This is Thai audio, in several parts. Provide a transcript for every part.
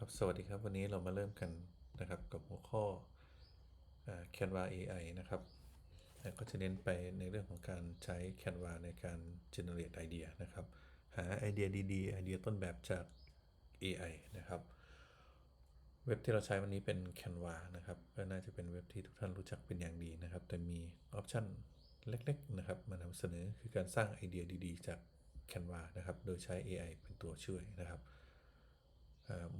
ครับสวัสดีครับวันนี้เรามาเริ่มกันนะครับกับหัวข้อ Canva AI นะครับก็จะเน้นไปในเรื่องของการใช้ Canva ในการ generate ไอเดียนะครับ หาไอเดียดีๆ ไอเดียต้นแบบจาก AI นะครับ เว็บที่เราใช้วันนี้เป็น Canva นะครับก็น่าจะเป็นเว็บที่ทุกท่านรู้จักเป็นอย่างดีนะครับ แต่มีออปชันเล็กๆนะครับมานำเสนอคือการสร้างไอเดียดีๆ จาก Canva นะครับ โดยใช้ AI เป็นตัวช่วยนะครับ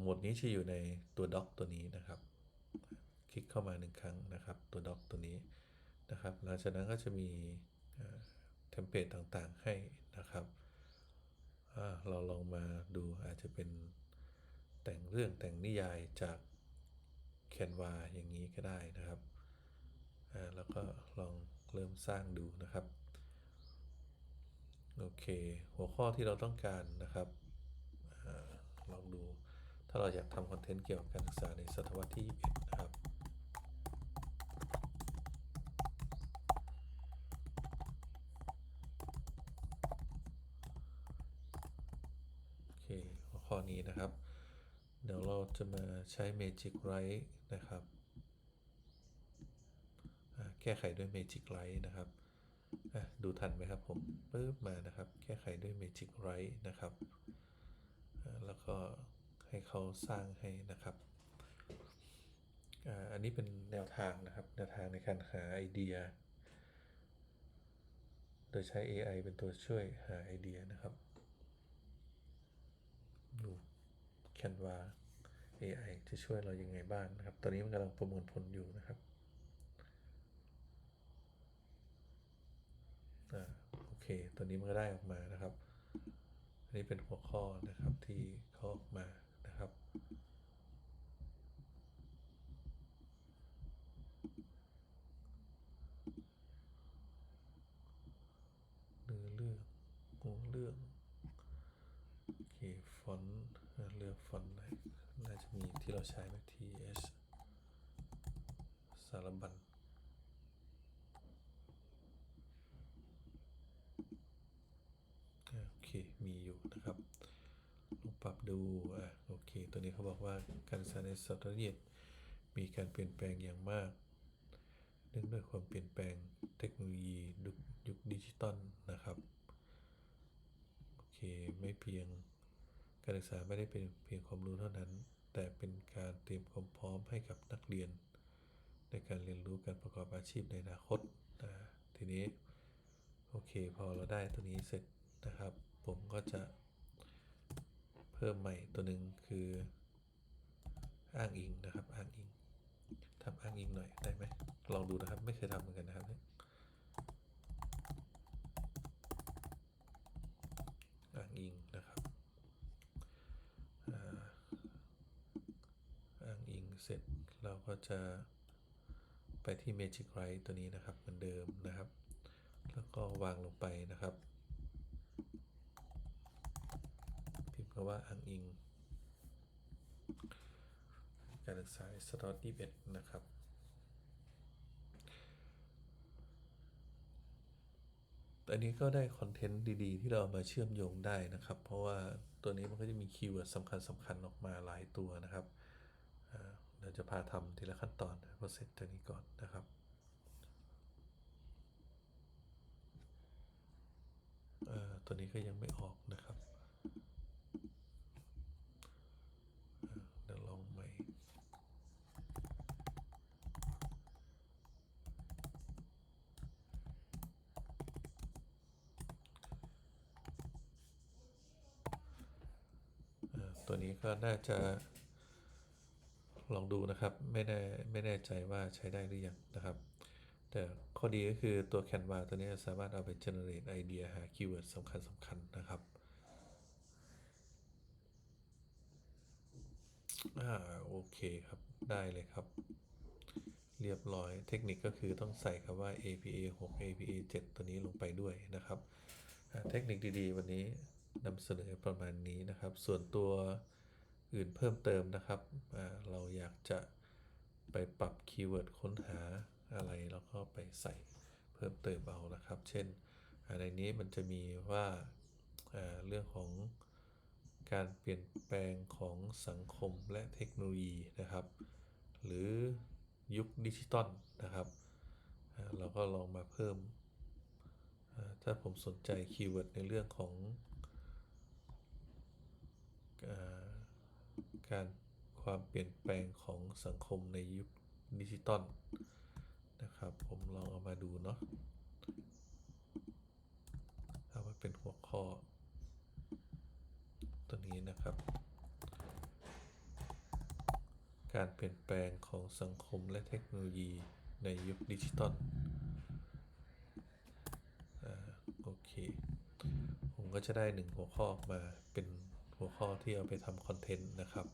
หมวดนี้จะอยู่ในตัว doc ตัวนี้นะครับ คลิกเข้ามาหนึ่งครั้งนะครับ ตัว doc ตัวนี้นะครับ หลังจากนั้นก็จะมีเทมเพลตต่างๆให้นะครับ เราลองมาดูอาจจะเป็นแต่งเรื่องแต่งนิยายจาก Canva อย่างนี้ก็ได้นะครับแล้วก็ลองเริ่มสร้างดูนะครับ โอเค หัวข้อที่เราต้องการนะครับอลองดู ถ้าเราอยากทำคอนเทนต์เกี่ยวกับการศึกษาในศตวรรษที่ 21 นะครับ โอเคหัวข้อนี้นะครับ เดี๋ยวเราจะมาใช้ Magic Write นะครับ แก้ไขด้วย Magic Write นะครับดูทันไหมครับผมปึ๊บมานะครับ แก้ไขด้วย Magic Write นะครับ แล้วก็ ให้เขาสร้างให้นะครับอันนี้เป็นแนวทางนะครับ แนวทางในการหาไอเดีย โดยใช้ AI เป็นตัวช่วยหาไอเดียนะครับ ดู Canva AI จะช่วยเรายังไงบ้างนะครับ ตอนนี้มันกำลังประมวลผลอยู่นะครับอ่าโอเคตัวนี้มันก็ได้ออกมานะครับ อันนี้เป็นหัวข้อนะครับที่เขาออกมานะครับ เนื้อเรื่องหัวเรื่องโอเคฟอนต์เลือกฟอนต์ไหนน่าจะมีที่เราใช้ไหม TS สารบัญโอเค มีอยู่นะครับ ลองปรับดู อะ โอเค ตัวนี้เขาบอกว่าการศึกษาในศตวรรษที่21มีการเปลี่ยนแปลงอย่างมาก เนื่องด้วยความเปลี่ยนแปลงเทคโนโลยียุคดิจิตอลนะครับ เคไม่เพียง การศึกษาไม่ได้เป็นเพียงความรู้เท่านั้น แต่เป็นการเตรียมความพร้อมให้กับนักเรียน ในการเรียนรู้การประกอบอาชีพในอนาคตนะทีนี้โอเคพอเราได้ตัวนี้เสร็จนะครับ ผมก็จะเพิ่มใหม่ตัวหนึ่งคือ อ้างอิงนะครับ อ้างอิงทำอ้างอิงหน่อยได้ไหมลองดูนะครับ ไม่เคยทำเหมือนกันนะครับเนี่ยอ้างอิงนะครับอ่าอ้างอิง เสร็จเราก็จะไปที่ Magic r i ตัวนี้นะครับเหมือนเดิมนะครับ แล้วก็วางลงไปนะครับ พิมพ์คำว่าอ้างอิง การศึกษาสตอรี่เบ็ดนะครับอันนี้ก็ได้คอนเทนต์ดีๆ ที่เราเอามาเชื่อมโยงได้นะครับ เพราะว่าตัวนี้มันก็จะมีคีย์เวิร์ดสำคัญสำคัญออกมาหลายตัวนะครับ เดี๋ยวจะพาทำทีละขั้นตอนพอเสร็จตัวนี้ก่อนนะครับ ตัวนี้ก็ยังไม่ออกนะครับเดี๋ยวลองใหม่ตัวนี้ก็น่าจะ ลองดูนะครับ ไม่แน่ไม่แน่ใจว่าใช้ได้หรือยังนะครับ แต่ข้อดีก็คือตัว Canva ตัวนี้สามารถเอาไป generate ไอเดียหาคีย์เวิร์ดสำคัญสำคัญนะครับอ่าโอเคครับได้เลยครับ เรียบร้อยเทคนิคก็คือต้องใส่คำว่า APA 6 APA 7 ตัวนี้ลงไปด้วยนะครับ เทคนิคดีๆ วันนี้นำเสนอประมาณนี้นะครับ ส่วนตัว อื่นเพิ่มเติมนะครับ เราอยากจะไปปรับคีย์เวิร์ดค้นหาอะไรแล้วก็ไปใส่เพิ่มเติมเอานะครับ เช่นอ่าในนี้มันจะมีว่าเรื่องของการเปลี่ยนแปลงของสังคมและเทคโนโลยีนะครับ หรือยุคดิจิตอลนะครับ เราก็ลองมาเพิ่ม ถ้าผมสนใจคีย์เวิร์ดในเรื่องของ การความเปลี่ยนแปลงของสังคมในยุคดิจิตอลนะครับ ผมลองเอามาดูเนาะเอามาเป็นหัวข้อ ตัวนี้นะครับ การเปลี่ยนแปลงของสังคมและเทคโนโลยีในยุคดิจิตอลโอเค ผมก็จะได้หนึ่งหัวข้อมาเป็น หัวข้อที่เอาไปทำคอนเทนต์นะครับ